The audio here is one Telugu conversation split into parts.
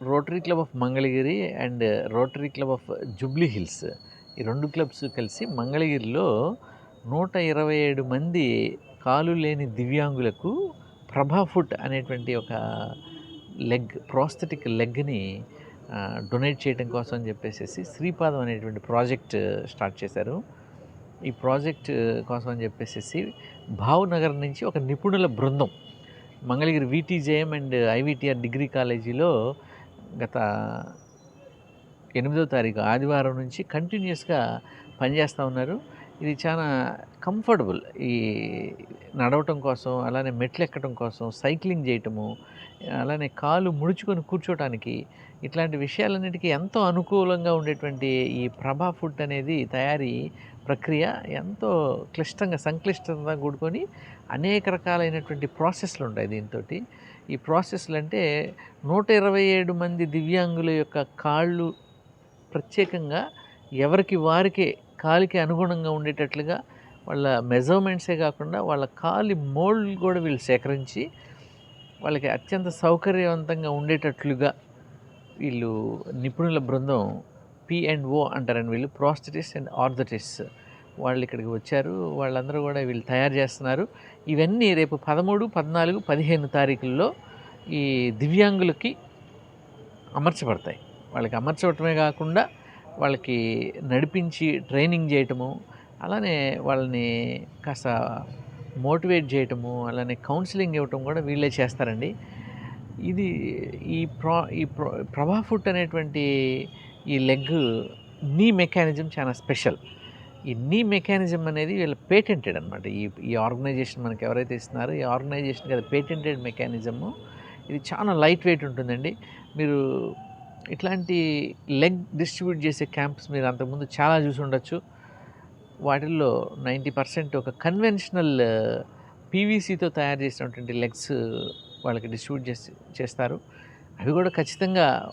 Rotary club of Mangalagiri and rotary club of Jubilee Hills ఈ రెండు క్లబ్స్ కలిసి మంగళగిరిలో నూట ఇరవై ఏడు మంది కాలు లేని దివ్యాంగులకు ప్రభా ఫుట్ అనేటువంటి ఒక లెగ్ ప్రోస్థెటిక్ లెగ్ని డొనేట్ చేయడం కోసం అని చెప్పేసి శ్రీపాదం అనేటువంటి ప్రాజెక్ట్ స్టార్ట్ చేశారు. ఈ ప్రాజెక్ట్ కోసం అని చెప్పేసి భావనగర్ నుంచి ఒక నిపుణుల బృందం Mangalagiri VTJM and IVTR degree కాలేజీలో గత ఎనిమిదో తారీఖు ఆదివారం నుంచి కంటిన్యూస్గా పనిచేస్తూ ఉన్నారు. ఇది చాలా కంఫర్టబుల్. ఈ నడవటం కోసం అలానే మెట్లు ఎక్కడం కోసం సైక్లింగ్ చేయటము అలానే కాలు ముడుచుకొని కూర్చోటానికి ఇట్లాంటి విషయాలన్నిటికీ ఎంతో అనుకూలంగా ఉండేటువంటి ఈ ప్రభా ఫుడ్ అనేది తయారీ ప్రక్రియ ఎంతో క్లిష్టంగా సంక్లిష్టంగా కూడుకొని అనేక రకాలైనటువంటి ప్రాసెస్లు ఉంటాయి దీంతో ఈ ప్రాసెస్లు అంటే నూట ఇరవై ఏడు మంది దివ్యాంగుల యొక్క కాళ్ళు ప్రత్యేకంగా ఎవరికి వారికే కాలికి అనుగుణంగా ఉండేటట్లుగా వాళ్ళ మెజర్మెంట్సే కాకుండా వాళ్ళ కాలి మోల్డ్ కూడా వీళ్ళు సేకరించి వాళ్ళకి అత్యంత సౌకర్యవంతంగా ఉండేటట్లుగా వీళ్ళు నిపుణుల బృందం పి అండ్ ఓ అంటారండి వీళ్ళు ప్రాస్థెటిస్ అండ్ ఆర్థటిస్ వాళ్ళు ఇక్కడికి వచ్చారు వాళ్ళందరూ కూడా వీళ్ళు తయారు చేస్తున్నారు. ఇవన్నీ రేపు పదమూడు పద్నాలుగు పదిహేను తారీఖుల్లో ఈ దివ్యాంగులకి అమర్చబడతాయి. వాళ్ళకి అమర్చబడటమే కాకుండా వాళ్ళకి నడిపించి ట్రైనింగ్ చేయటము అలానే వాళ్ళని కాస్త మోటివేట్ చేయటము అలానే కౌన్సిలింగ్ ఇవ్వటం కూడా వీళ్ళే చేస్తారండి. ఇది ఈ ప్రా ఈ ప్రభా ఫుట్ అనేటువంటి ఈ లెగ్ నీ మెకానిజం చాలా స్పెషల్. ఈ నీ మెకానిజం అనేది వీళ్ళ పేటెంటెడ్ అనమాట ఈ ఈ ఆర్గనైజేషన్ మనకి ఎవరైతే ఇస్తున్నారో ఈ ఆర్గనైజేషన్ కదా పేటెంటెడ్ మెకానిజము. ఇది చాలా లైట్ వెయిట్ ఉంటుందండి. మీరు ఇట్లాంటి లెగ్ డిస్ట్రిబ్యూట్ చేసే క్యాంప్స్ మీరు అంతకుముందు చాలా చూసి ఉండొచ్చు. వాటిల్లో నైంటీ పర్సెంట్ ఒక కన్వెన్షనల్ పీవీసీతో తయారు చేసినటువంటి లెగ్స్ వాళ్ళకి డిస్ట్రిబ్యూట్ చేసి చేస్తారు. అవి కూడా ఖచ్చితంగా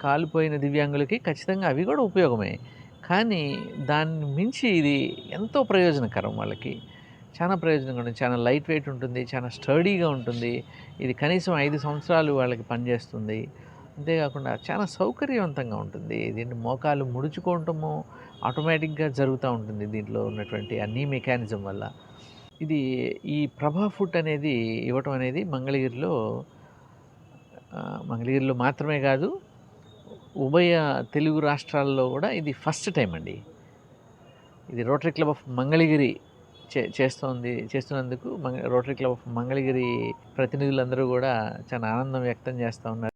కాలిపోయిన దివ్యాంగులకి ఖచ్చితంగా అవి కూడా ఉపయోగమే. కానీ దాన్ని మించి ఇది ఎంతో ప్రయోజనకరం వాళ్ళకి. చాలా ప్రయోజనంగా ఉంటుంది. చాలా లైట్ వెయిట్ ఉంటుంది. చాలా స్టడీగా ఉంటుంది. ఇది కనీసం ఐదు సంవత్సరాలు వాళ్ళకి పనిచేస్తుంది. అంతేకాకుండా చాలా సౌకర్యవంతంగా ఉంటుంది. దీన్ని మోకాలు ముడుచుకోవటము ఆటోమేటిక్గా జరుగుతూ ఉంటుంది దీంట్లో ఉన్నటువంటి అన్ని మెకానిజం వల్ల. ఇది ఈ ప్రభా ఫుడ్ అనేది ఇవ్వటం అనేది మంగళగిరిలో మంగళగిరిలో మాత్రమే కాదు ఉభయ తెలుగు రాష్ట్రాల్లో కూడా ఇది ఫస్ట్ టైం అండి. ఇది రోటరీ క్లబ్ ఆఫ్ మంగళగిరి చే చేస్తోంది చేస్తున్నందుకు మంగ రోటరీ క్లబ్ ఆఫ్ మంగళగిరి ప్రతినిధులందరూ కూడా చాలా ఆనందం వ్యక్తం చేస్తూ ఉన్నారు.